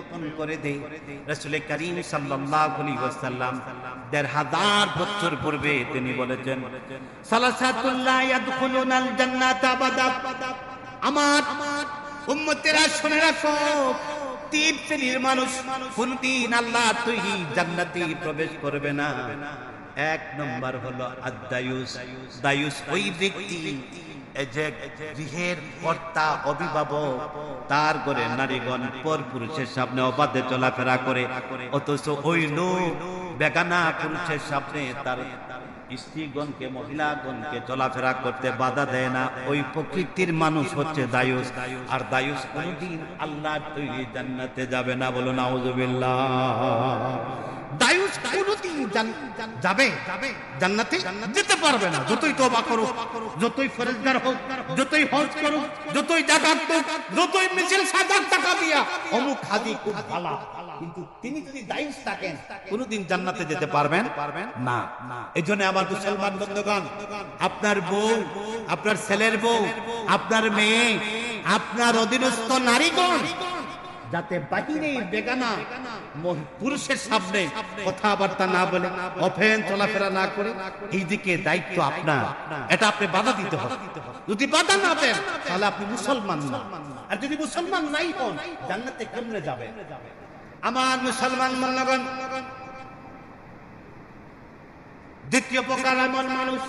Open করে দেই। রাসূল করিম সাল্লাল্লাহু আলাইহি ওয়াসাল্লাম দেড় হাজার বছর পূর্বে তিনি বলেছেন সালাসাতুল্লাহ ইয়াদখুলুনাল জান্নাতা আবাদা আমার উম্মতেরা শুনে রাখো তিন শ্রেণির মানুষ কোনদিন আল্লাহ তৈরি জান্নাতে প্রবেশ করবে না। এক নম্বর হলো আদায়ুস। দায়ুস ওই ব্যক্তি যে গৃহের কর্তা, অভিভাবক, তার করে নারীগণ পর পুরুষের সামনে অবাধে চলাফেরা করে, অথচ ওই লোক বেগানা পুরুষের সামনে তার স্ত্রীগণকে, মহিলাগণকে চলাফেরা করতে বাধা দেয় না। ওই প্রকৃতির মানুষ হচ্ছে দায়ুস। আর দায়ুস কোনদিন আল্লাহর তৈরি জান্নাতে যাবে না বলো নাউজুবিল্লাহ দায়ুস কোনদিন যাবে, জান্নাতে যেতে পারবে না। যতই তোবা করুক, যতই ফরেজগার হোক, যতই হজ করুক, যতই জাকাত হোক যতই মিছিল সাজার টাকা দিয়া, অমুক হাজি খুব ভালা। কিন্তু তিনি যদি দায়ুস থাকেন, কোনদিন জান্নাতে যেতে পারবেন না। এই জন্য আমার মুসলমান বন্ধুগণ, আপনার বউ, আপনার ছেলের বউ, আপনার মেয়ে, আপনার অধীনস্থ নারীগণ যাতে বাহিরে বেগানা পুরুষের সামনে কথাবার্তা না বলে অফেন চলাফেরা না করে এই দিকে দায়িত্ব আপনার। এটা আপনি বাধা দিতে হবে। যদি বাধা না দেন তাহলে আপনি মুসলমান না। আর যদি মুসলমান নাই হন জান্নাতে কেমনে যাবে? আমার মুসলমান মন্নগণ দ্বিতীয় প্রকার এমন মানুষ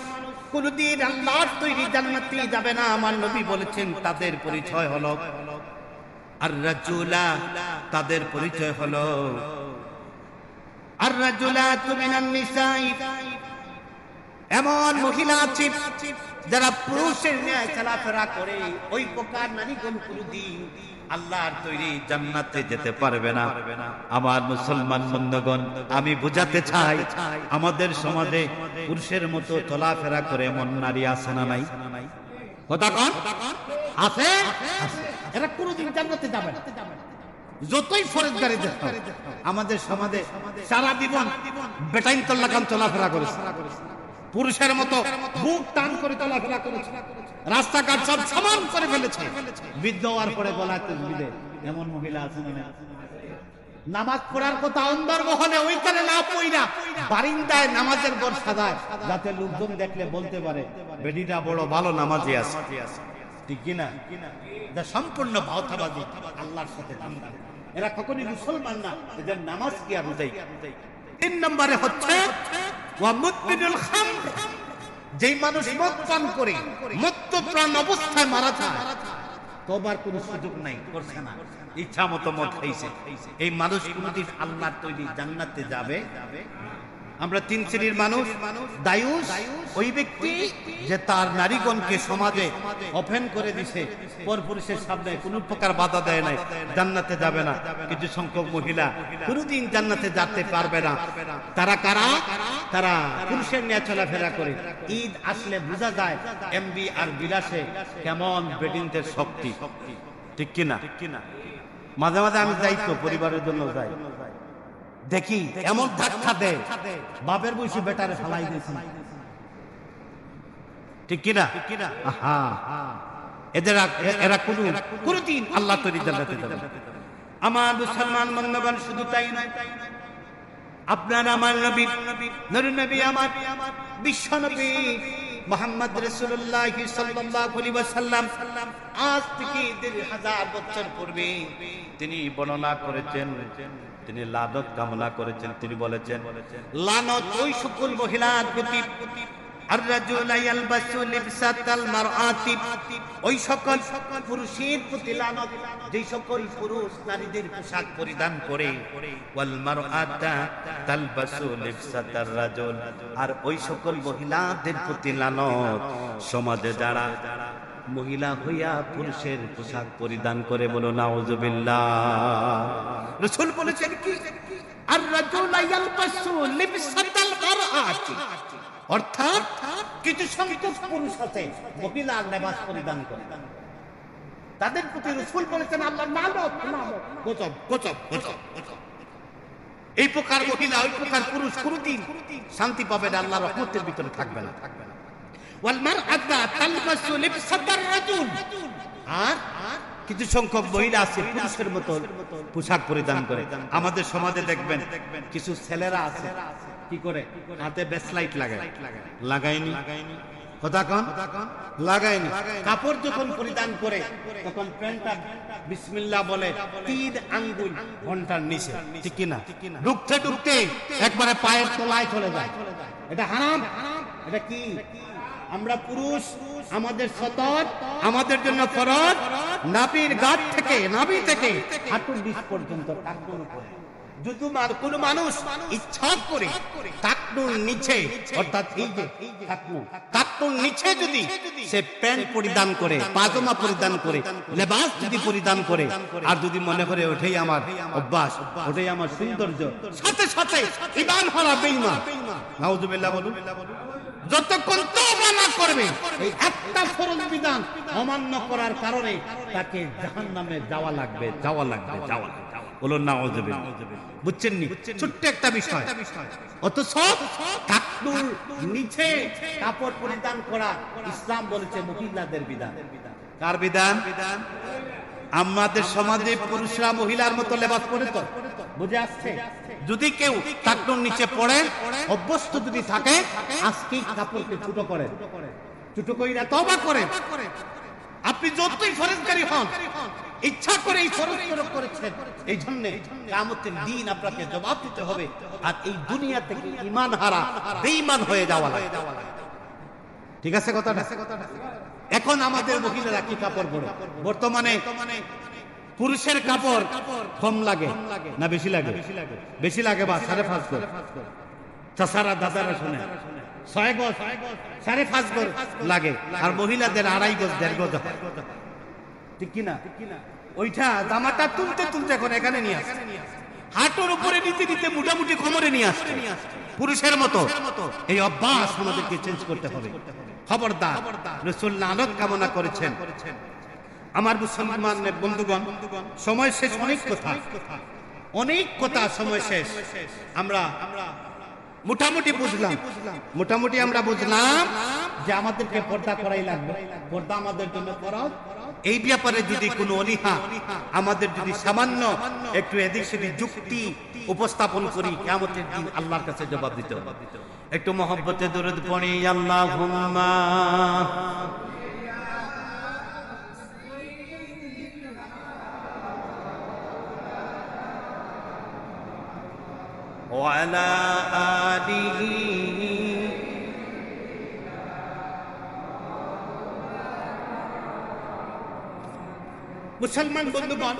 কোনদিন আল্লাহর তৈরি জান্নাতে যাবে না। আমার নবী বলেছেন তাদের পরিচয় হলো আর রাজুলা তাদের পরিচয় হলো। আর রাজুলা তুমি এমন মহিলা আছে যারা পুরুষের ন্যায় চলাফেরা করে, ওই প্রকার কোনদিন আল্লাহর তৈরি জান্নাতে যেতে পারবে না। আমার মুসলমান বন্ধগণ, আমি বুঝাতে চাই, আমাদের সমাজে পুরুষের মতো চলাফেরা করে এমন নারী আছে না নাই? কথা কন। আছে। এরা কোনোদিন জান্নাতে যাবে না। যতই ফরেজগারি দেখ আমাদের সমাজে সারা জীবন বেটাইন তল্লাকান চলাফেরা করেছে। পুরুষের মতো বুক টান করে চলাফেরা করেছে। রাস্তাঘাট সব সমান করে ফেলেছে। বৃদ্ধ হওয়ার পরে গলায় তসবিদে এমন মহিলা আছে মানে নামাজ পড়ার কথা অন্দর মহলে ওইখানে না পইরা বারিন্দায় নামাজের ঘর সাজায় যাতে লোকজন দেখলে বলতে পারে বেডিটা বড় ভালো নামাজি আছে। ঠিক কিনা? যা সম্পূর্ণ ভাওতাবাদী আল্লাহর সাথে এরা কখনই মুসলমান না, এদের নামাজ কি তিন নম্বরে হচ্ছে মানুষ মদ পান করে, মত্ত প্রাণ অবস্থায় মারা যায়, তোবার কোনো সুযোগ নাই, করছে না। ইচ্ছা মতো মত খাইছে। এই মানুষ আল্লাহর তৈরি জান্নাতে যাবে? আমরা তিন শ্রেণির মানুষ দায়ুস ওই ব্যক্তি যে তার নারীগণকে সমাজে ওপেন করে দিছে, পরপুরুষের সামনে কোনো প্রকার বাধা দেয় নাই, জান্নাতে যাবে না। কিছু সংখ্যক মহিলা কোনোদিন জান্নাতে যেতে পারবে না। তারা কারা? তারা পুরুষের নিয়ে চলাফেরা করে। ঈদ আসলে বোঝা যায় এমবি আর বিলাসে কেমন বেডিনদের শক্তি। ঠিক কিনা? মাঝে মাঝে আমি যাই তো, পরিবারের জন্য যাই। দেখি এমন ধাক্কা দেয়। বাপের বয়সী বেটারে ফেলাই দিয়েছি। ঠিক কিনা? আহা। এদের এরা কোন কোনদিন আল্লাহ তৈরি জান্নাতে যাবে। আমার মুসলমান বন্ধুগণ শুধু তাই নয় আপনার আমার নবী নবী নবী আমার বিশ্ব নবী। মোহাম্মদ রসুল্লাহ সাল্লাম আজ থেকে দেড় হাজার বছর পূর্বে তিনি বর্ণনা করেছেন, তিনি লাদক কামনা করেছেন, তিনি বলেছেন, লানত ওই সকল মহিলার প্রতি ওই সকল পুরুষের প্রতি সকল পুরুষ নারীদের পোশাক পরিধান করে। আর ওই সকল মহিলাদের প্রতি লানত। সমাজে যারা মহিলা হইয়া পুরুষের পোশাক পরিধান করে বলো, নাউজুবিল্লাহ। রাসূল বলেছেন কি? আর রাজুল ইয়ালবাসু লিবসাতাল মারআতি। অর্থাৎ কিছু সংখ্যক পুরুষ আছে মহিলার লেবাস পরিধান করে। তাদের প্রতি রসুল বলেছেন আল্লাহ নালত গজব গজব গজব। এই প্রকার মহিলা ওই প্রকার পুরুষ কোনদিন শান্তি পাবে না আল্লাহ রহমতের ভিতরে থাকবে না। থাকবে না। আর কিছু সংখ্যক মহিলা আছে পুরুষের মতো পোশাক পরিধান করে। আমাদের সমাজে দেখবেন কিছু ছেলেরা আছে। কি করে? হাতে বেসলাইট লাগায়। লাগায়নি? কথা কন? লাগায়নি। কাপড় যখন পরিধান করে তখন প্যান্টটা বিসমিল্লাহ বলে তিন আঙ্গুল ঘণ্টার নিচে। ঠিক কিনা? ঢুকতে ঢুকতে একবারে পায়ের তলায় চলে যায়। এটা হারাম? এটা কি? আমরা পুরুষ আমাদের সতত আমাদের জন্য ফরজ। নাবির গাছ থেকে নাবি থেকে হাঁটুর বিষ পর্যন্ত উপরে। যদি মানুষ ইচ্ছা করে নিচে, অর্থাৎ নিচে যদি সে প্যান্ট পরিধান করে পরিধান করে, লেবাস যদি পরিধান করে, আর যদি মনে করে ওঠেই আমার অভ্যাস ওটাই আমার সৌন্দর্য, সাথে সাথে ইমান হরা বেঈমান। নাউজুবিল্লাহ বলুন। যতক্ষণ তওবা না করবে, এই একটা ফরজ বিধান অমান্য করার কারণে তাকে জাহান্নামে যাওয়া লাগবে যাওয়া লাগবে যাওয়া লাগবে। বলুন না বুঝছেন নি ছোট্ট একটা বিষয়। অথচ টাকনুর নিচে কাপড় পরিধান করা ইসলাম বলেছে মহিলাদের বিধান। কার বিধান? আমাদের সমাজে পুরুষরা মহিলার মতো লেবাস পরে তো। বুঝে আসছে? যদি কেউ টাকনুর নিচে পড়ে, অভ্যস্ত যদি থাকে, আজকেই কাপড়কে ছোট করেন ছোট কইরা তবা করেন আপনি যতই ফরেজগারি হন ইচ্ছা করে এই ফরজ প্রয়োগ করেছেন। এই জন্য কামতের দিন আপনাকে জবাব দিতে হবে, আর এই দুনিয়া থেকে ইমান হারা, বেঈমান হয়ে যাওয়া ঠিক আছে কথাটা? এখন আমাদের মহিলারা কি কাপড় পরে? বর্তমানে পুরুষের কাপড় কম লাগে না বেশি লাগে? বেশি লাগে বা সাড়ে পাঁচ গজ? চাষারা দাদারা শুনে, ছয় গজ, সাড়ে পাঁচ গজ লাগে, আর মহিলাদের আড়াই গজ, দেড় গজ হয়। ঠিক কিনা? ওইটা জামাটা তুলতে তুলতে এখন এখানে নিয়ে আসছে। হাঁটুর উপরে নিতে নিতে মোটামুটি কোমরে নিয়ে আসছে। পুরুষের মতো। এই অভ্যাস আমাদেরকে চেঞ্জ করতে হবে। খবরদার। রসুল আলোক কামনা করেছেন। আমার মুসলমান বন্ধুগণ, সময় শেষ, অনেক কথা। অনেক কথা সময় শেষ। আমরা মোটামুটি বুঝলাম। মোটামুটি আমরা বুঝলাম যে আমাদেরকে পর্দা করাই লাগবে। পর্দা আমাদের জন্য ফরজ। এই ব্যাপারে যদি কোনো অনীহা আমাদের যদি সামান্য একটু এদিক সেদিক যুক্তি উপস্থাপন করি কেমতের দিন আল্লাহর কাছে জবাব দিতে হবে একটু মহব্বতে দরদ পড়ি আল্লাহ وعلى মুসলমান বন্ধুগণ,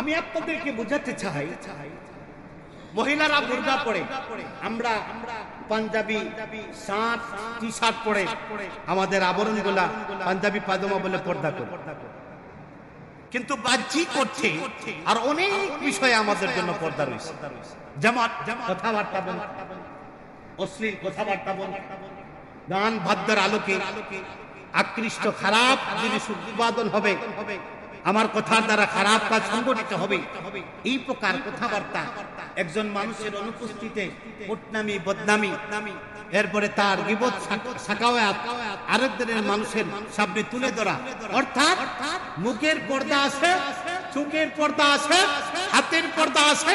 আমি আপনাদেরকে বোঝাতে চাই, মহিলারা বুর্গা পরে আমরা পাঞ্জাবি শার্ট টি শার্ট পরে আমাদের আবরণ আবরণগুলা পাঞ্জাবি পাজামা বলে পর্দা করে। কিন্তু বাহ্যিক করছে আর অনেক বিষয়ে আমাদের জন্য পর্দা রয়েছে। যেমন কথাবার্তা বল, অশ্লীল কথাবার্তা বল, গান ভাদ্যের আলোকে আকৃষ্ট খারাপ জিনিস উৎপাদন হবে। আমার কথার দ্বারা খারাপ কাজ সংগঠিত হবে। এই প্রকার কথাবার্তা একজন মানুষের অনুপস্থিতিতে উটনামি, বদনামি, এরপরে তার বিপদ সাকাওয়াত আরেকজনের মানুষের সামনে তুলে ধরা। অর্থাৎ মুখের পর্দা আছে, চোখের পর্দা আছে, হাতের পর্দা আছে,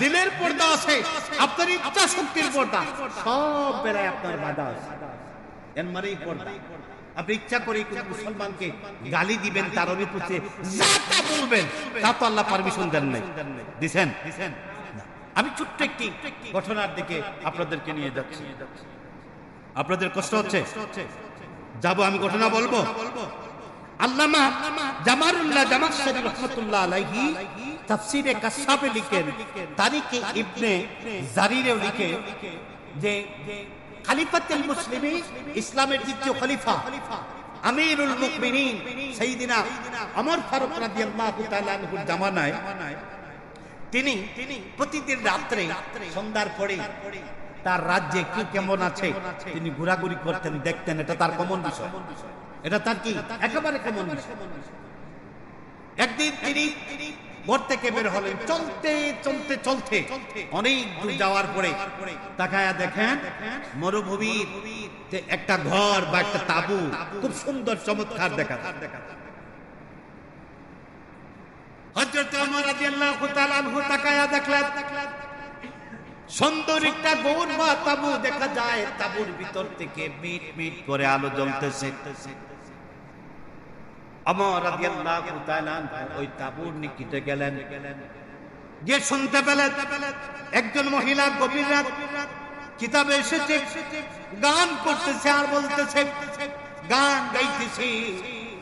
দিলের পর্দা আছে, আপনার ইচ্ছা শক্তির পর্দা। সব বেলায় আপনার বাধা আছে। এর মানেই পর্দা। আপনি ইচ্ছা করে মুসলমানকে গালি দিবেন তার অনুপস্থিতি যা তা বলবেন তা তো আল্লাহ পারমিশন দেন নাই। দিছেন? আমি ছোট্ট একটি ঘটনার দিকে আপনাদেরকে নিয়ে যাচ্ছি। আপনাদের কষ্ট হচ্ছে? যাব আমি ঘটনা বলব? আল্লামা জামারুল্লাহ জামাশরী রহমাতুল্লাহ আলাইহি তাফসীরে কাশাফে লিখেন। তারিখে ইবনে জারিরেও লিখে যে খালিফাতুল মুসলিমিন, ইসলামের দ্বিতীয় খলিফা, আমিরুল মুমিনিন, সাইয়্যিদিনা ওমর ফারুক রাদিয়াল্লাহু তাআলা আনহুর জামানায় তিনি প্রতিদিন রাত্রে সন্ধ্যার পরে তার রাজ্যে কি কেমন আছে তিনি ঘোরাঘুরি করতেন, দেখতেন, এটা তার কমন বিষয়। এটা তার কি? একেবারে কমন বিষয়। একদিন তিনি ঘর থেকে বের হলেন। চলতে চলতে চলতে। অনেক দূর যাওয়ার পরে তাকায়া দেখেন মরুভূমির একটা ঘর বা একটা তাবু। খুব সুন্দর, চমৎকার দেখা দেখা যায়। তাবুর ভিতর থেকে মিট মিট করে আলো জ্বলতেছে। আমর ওই নিকিতে শুনতে একজন মহিলা গভীর রাত এসেছে, গান করতেছে আর বলতেছে, গান গাইতেছি,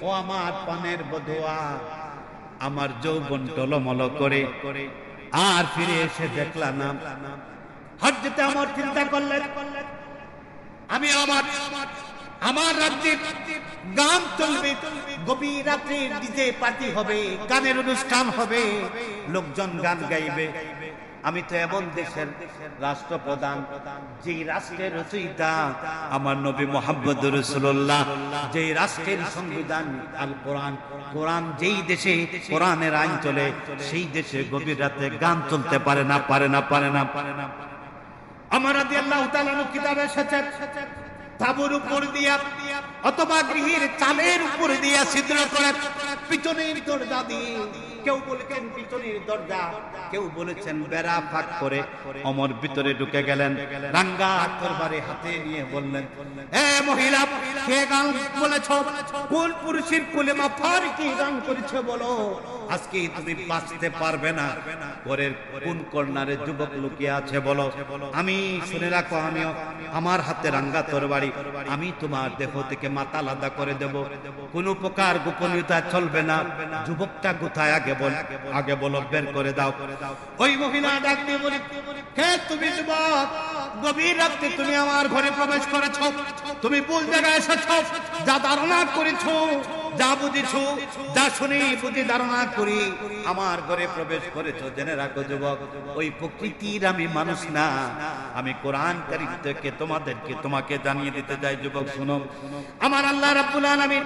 ও আমার পানের বধুয়া, আমার যৌবন টলমল করে। আর ফিরে এসে দেখলাম না হজরতে আমার চিন্তা করলেন, আমি আমার আমার রাজ্যে গান চলবে। গভীর রাত্রে ডিজে পার্টি হবে, গানের অনুষ্ঠান হবে। লোকজন গান গাইবে। আমি তো এমন দেশের রাষ্ট্রপ্রধান, যেই রাষ্ট্রের রচয়িতা আমার নবী মোহাম্মদ রসুল্লাহ যেই রাষ্ট্রের সংবিধান আল কোরআন কোরআন যেই দেশে কোরআনের আইন চলে, সেই দেশে গভীর রাতে গান চলতে পারে না পারে না পারে না পারে না আমার আদি আল্লাহ কিতাবে এসেছে তাবুর উপর দিয়া, অথবা গৃহের চালের উপর দিয়া ছিদ্র করে পিছনের দরজা দিয়ে। কেউ বলেছেন পিছনের দরজা। কেউ বলেছেন বেড়া ফাঁক করে অমর ভিতরে ঢুকে গেলেন। রাঙ্গা তরবারে হাতে নিয়ে বললেন, এ মহিলা, কে গান বলেছ? কোন পুরুষের কোলে মাফার কি গান করেছে বলো? আজকে তুমি বাঁচতে পারবে না। পরের কোন কর্নারে যুবক লুকিয়ে আছে বলো। আমি শুনে রাখো আমিও আমার হাতে রাঙ্গা তরবারি। আমি তোমার দেহ থেকে মাথা আলাদা করে দেব। কোন প্রকার গোপনীয়তা চলবে না। যুবকটা কোথায়? আগে বল, আগে বলো, বের করে দাও। ওই মহিলা ডাক দিয়ে বলি হে তুমি যুবক? গভীর রাত্রে তুমি আমার ঘরে প্রবেশ করেছ। তুমি ভুল জায়গায় এসেছ। যা ধারণা করেছ। যা বুঝেছ, যা শুনে বুঝে ধারণা করি আমার ঘরে প্রবেশ করেছ। জেনে রাখো, যুবক, ওই প্রকৃতির আমি মানুষ না। আমি কোরআন কারিম থেকে তোমাদেরকে, তোমাকে জানিয়ে দিতে যাই যুবক, শুনো। আমার আল্লাহ রাব্বুল আলামিন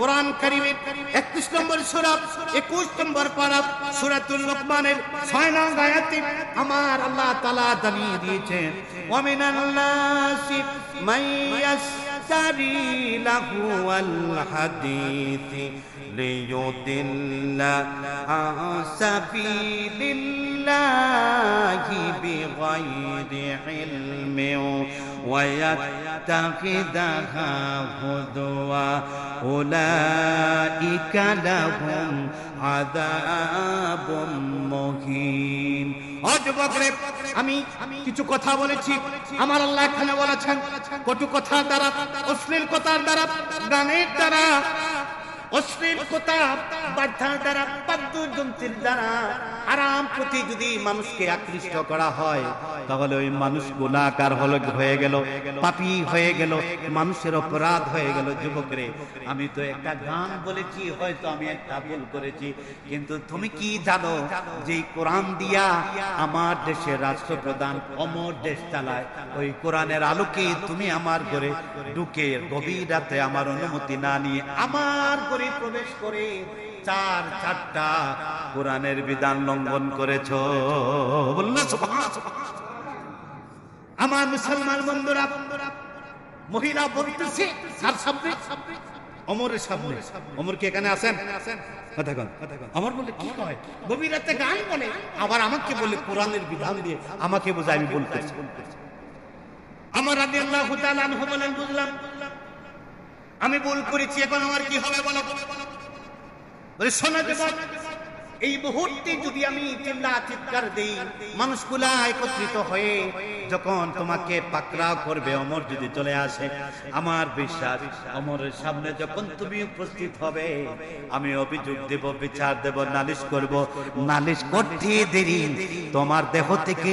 কোরআন কারিমের 31 নম্বর সূরা 21 নম্বর পারা সূরাতুল লোকমানের 6 নং আয়াতে আমার আল্লাহ তাআলা জানিয়ে দিয়েছেন, ওয়া মিনাল নাসি মাইয়াস يشتري لهو الحديث ليضل عن سبيل الله بغير علم ويتخذها هدوا أولئك لهم عذاب مهين. অযুবকরে আমি কিছু কথা বলেছি। আমার আল্লাহ এখানে বলেছেন, কটু কথার দ্বারা, অশ্লীল কথার দ্বারা, গানের দ্বারা, অশ্লীল কথা বাধ্যার দ্বারা দ্বারা। আরাম প্রতি যদি মানুষকে আকৃষ্ট করা হয়, তাহলে ওই মানুষ গুণাকার হলো হয়ে গেল, পাপি হয়ে গেল, মানুষের অপরাধ হয়ে গেল। যুবকরে, আমি তো একটা গান বলেছি, হয়তো আমি একটা ভুল করেছি, কিন্তু তুমি কি জানো যে কোরআন দিয়া আমার দেশের রাষ্ট্রপ্রধান অমর দেশ চালায়? ওই কোরআনের আলোকে তুমি আমার ঘরে ঢুকে গভীর রাতে আমার অনুমতি না নিয়ে আমার ঘরে প্রবেশ করে চার, চারটা কোরআনের বিধান লঙ্ঘন করেছ। আমার মুসলমান বন্ধুরা, মহিলা বলতেছে সামনে, অমরের সামনে। অমর কি এখানে বলে বলে, আবার আমাকে বলে কোরআনের আমাকে আমি বলেন, বুঝলাম। আমি করেছি, এখন আমার কি হবে বলো? এই মুহূর্তে যদি আমি চিল্লা চিৎকার দেই, মানুষগুলা একত্রিত হয়ে যখন তোমাকে পাকড়াও করবে, অমর যদি চলে আসে, আমার বিশ্বাস, অমরের সামনে যখন তুমি উপস্থিত হবে, আমি অভিযোগ দেব, বিচার দেব, নালিশ করব, নালিশ করতে দেরি, তোমার দেহ থেকে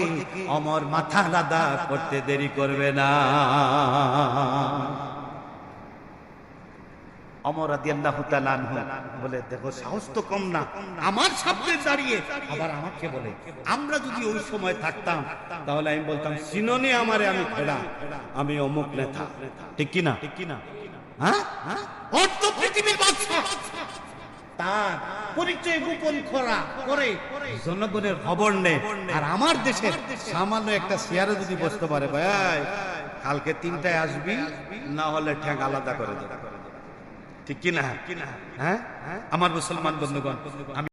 অমর মাথা আলাদা করতে দেরি করবে না। অমর তাআলা আনহু বলে দেখো সাহস তো কম না। আমার সামনে দাঁড়িয়ে আবার আমাকে বলে আমরা যদি ওই সময় থাকতাম তাহলে আমি বলতাম সিননে আমারে আমি ফেরা আমি অমুক নেতা। ঠিক কি না ঠিক কি না হ্যাঁ পৃথিবীর তার পরিচয় গোপন করা করে জনগণের খবর নেই আর আমার দেশের সামান্য একটা শেয়ারে যদি বসতে পারে ভাই কালকে তিনটায় আসবি না হলে ঠ্যাং আলাদা করে দেবে। ঠিক কিনা? হ্যাঁ? আমার মুসলমান বন্ধুগণ আমি